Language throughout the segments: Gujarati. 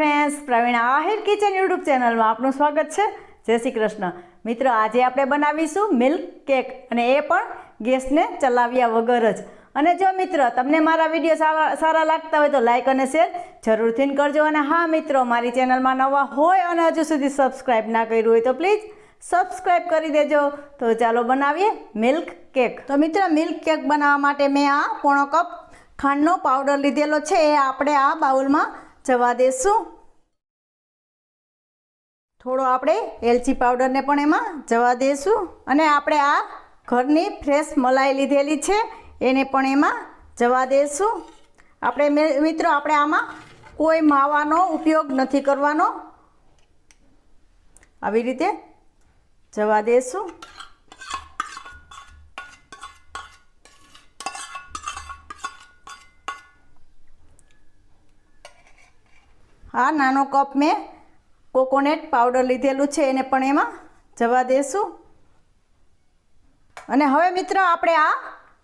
Friends, Pravin Ahir kitchen YouTube ચેનલમાં આપનું સ્વાગત છે. જય શ્રી કૃષ્ણ. મિત્રો, આજે આપણે બનાવીશું મિલ્ક કેક અને એ પણ ગેસને ચલાવ્યા વગર જ. અને જો મિત્રો, તમને મારા વીડિયો સારા સારા લાગતા હોય તો લાઇક અને શેર જરૂરથી કરજો. અને હા, મિત્રો, મારી ચેનલમાં નવા હોય અને હજુ સુધી સબસ્ક્રાઈબ ના કર્યું હોય તો પ્લીઝ સબસ્ક્રાઈબ કરી દેજો. તો ચાલો બનાવીએ મિલ્ક કેક. તો મિત્રો, મિલ્ક કેક બનાવવા માટે મેં આ પોણો કપ ખાંડનો પાવડર લીધેલો છે. એ આપણે આ બાઉલમાં જવા દેશું. થોડો આપણે એલચી પાવડરને પણ એમાં જવા દઈશું અને આપણે આ ઘરની ફ્રેશ મલાઈ લીધેલી છે, એને પણ એમાં જવા દઈશું આપણે મિત્રો, આપણે આમાં કોઈ માવાનો ઉપયોગ નથી કરવાનો. આવી રીતે જવા દઈશું આ નાનો કપ મેં કોકોનટ પાવડર લીધેલું છે, એને પણ એમાં જવા દેશું. અને હવે મિત્રો આપણે આ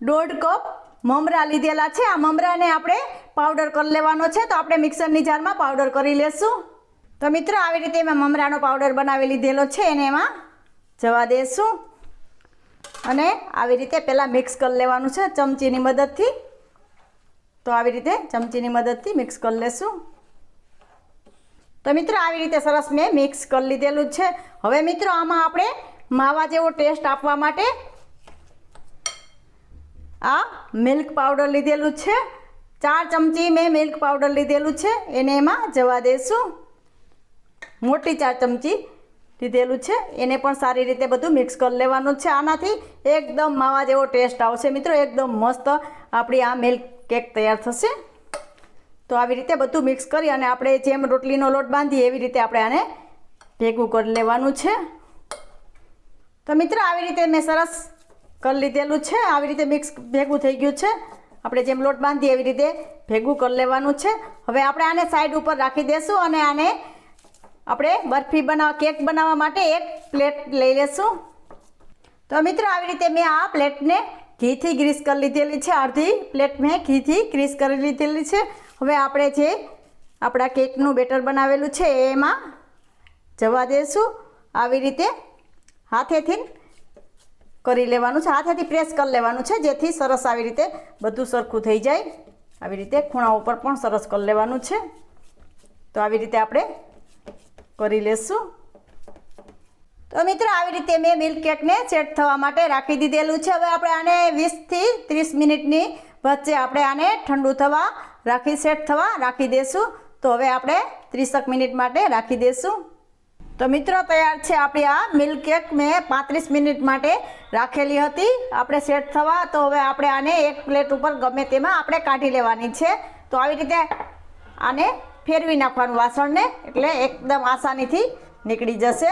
દોઢ કપ મમરા લીધેલા છે. આ મમરાને આપણે પાવડર કરી લેવાનો છે, તો આપણે મિક્સરની જારમાં પાવડર કરી લેશું. તો મિત્રો, આવી રીતે મેં મમરાનો પાવડર બનાવી લીધેલો છે, એને એમાં જવા દેશું. અને આવી રીતે પહેલાં મિક્સ કરી લેવાનું છે, ચમચીની મદદથી. તો આવી રીતે ચમચીની મદદથી મિક્સ કરી લેશું. તો મિત્રો, આવી રીતે સરસ મેં મિક્સ કરી લીધેલું છે. હવે મિત્રો, આમાં આપણે માવા જેવો ટેસ્ટ આપવા માટે આ મિલ્ક પાવડર લીધેલું છે. ચાર ચમચી મેં મિલ્ક પાવડર લીધેલું છે. એને એમાં જવા દઈશું મોટી ચાર ચમચી લીધેલું છે. એને પણ સારી રીતે બધું મિક્સ કરી લેવાનું છે. આનાથી એકદમ માવા જેવો ટેસ્ટ આવશે. મિત્રો, એકદમ મસ્ત આપણી આ મિલ્ક કેક તૈયાર થશે. તો આવી રીતે બધું મિક્સ કરી અને આપણે જેમ રોટલીનો લોટ બાંધીએ એવી રીતે આપણે આને ભેગું કરી લેવાનું છે. તો મિત્ર, આવી રીતે મેં સરસ કરી લીધેલું છે. આવી રીતે મિક્સ ભેગું થઈ ગયું છે. આપણે જેમ લોટ બાંધીએ એવી રીતે ભેગું કરી લેવાનું છે. હવે આપણે આને સાઈડ ઉપર રાખી દઈશું અને આને આપણે બરફી બનાવવા કેક બનાવવા માટે એક પ્લેટ લઈ લેશું. તો મિત્રો, આવી રીતે મેં આ પ્લેટને ઘીથી ગ્રીસ કરી લીધેલી છે. અડધી પ્લેટ મેં ઘીથી ગ્રીસ કરી લીધેલી છે. હવે આપણે જે આપણા કેકનું બેટર બનાવેલું છે, એમાં જવા દઈશું આવી રીતે હાથેથી કરી લેવાનું છે, હાથેથી પ્રેસ કરી લેવાનું છે, જેથી સરસ આવી રીતે બધું સરખું થઈ જાય. આવી રીતે ખૂણા ઉપર પણ સરસ કરી લેવાનું છે. તો આવી રીતે આપણે કરી લેશું. તો મિત્રો, આવી રીતે મેં મિલ્ક કેકને સેટ થવા માટે રાખી દીધેલું છે. હવે આપણે આને વીસથી ત્રીસ મિનિટની વચ્ચે આપણે આને ઠંડુ થવા રાખી સેટ થવા, રાખી દઈશું તો હવે આપણે ત્રીસક મિનિટ માટે રાખી દઈશું તો મિત્રો, તૈયાર છે આપણી આ મિલ્ક કેક મેં પાંત્રીસ મિનિટ માટે રાખેલી હતી. આપણે સેટ થવા, તો હવે આપણે આને એક પ્લેટ ઉપર ગમે તેમાં આપણે કાઢી લેવાની છે. તો આવી રીતે આને ફેરવી નાખવાનું વાસણને, એટલે એકદમ આસાનીથી નીકળી જશે.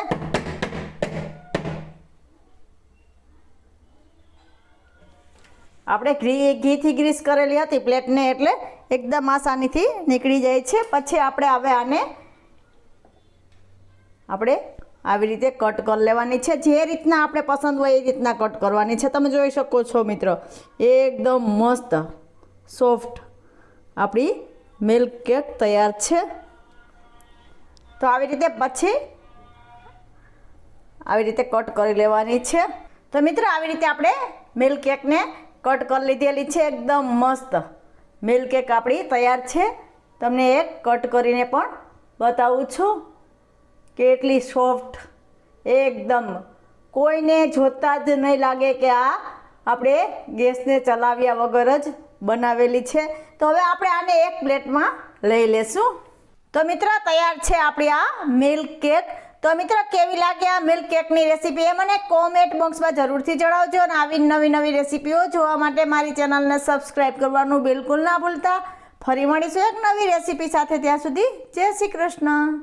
આપણે ઘી ઘીથી ગ્રીસ કરેલી હતી પ્લેટને એટલે એકદમ આસાનીથી નીકળી જાય છે. પછી આપણે હવે આને આપણે આવી રીતે કટ કરી લેવાની છે. જે રીતના આપણે પસંદ હોય એ રીતના કટ કરવાની છે. તમે જોઈ શકો છો મિત્રો, એકદમ મસ્ત, સોફ્ટ આપણી મિલ્ક કેક તૈયાર છે. તો આવી રીતે પછી આવી રીતે કટ કરી લેવાની છે. તો મિત્રો, આવી રીતે આપણે મિલ્ક કેકને કટ કરી લીધેલી છે, એકદમ મસ્ત. મિલ્ક કેક આપણી તૈયાર છે. તમને એક કટ કરીને પણ બતાવું છું. કેટલી સોફ્ટ એકદમ. કોઈને જોતા જ નહીં લાગે કે આ આપણે ગેસને ચલાવ્યા વગર જ બનાવેલી છે. તો હવે આપણે આને એક પ્લેટમાં લઈ લેશું. તો મિત્રો, તૈયાર છે આપણી આ મિલ્ક કેક તો મિત્રો, કેવી લાગે આ મિલ્ક કેકની રેસીપી એ મને કોમેન્ટ બોક્સમાં જરૂરથી જણાવજો અને આવી નવી નવી રેસીપીઓ જોવા માટે મારી ચેનલને સબસ્ક્રાઈબ કરવાનું બિલકુલ ના ભૂલતા. ફરી મળીશું એક નવી રેસીપી સાથે. ત્યાં સુધી જય શ્રી કૃષ્ણ.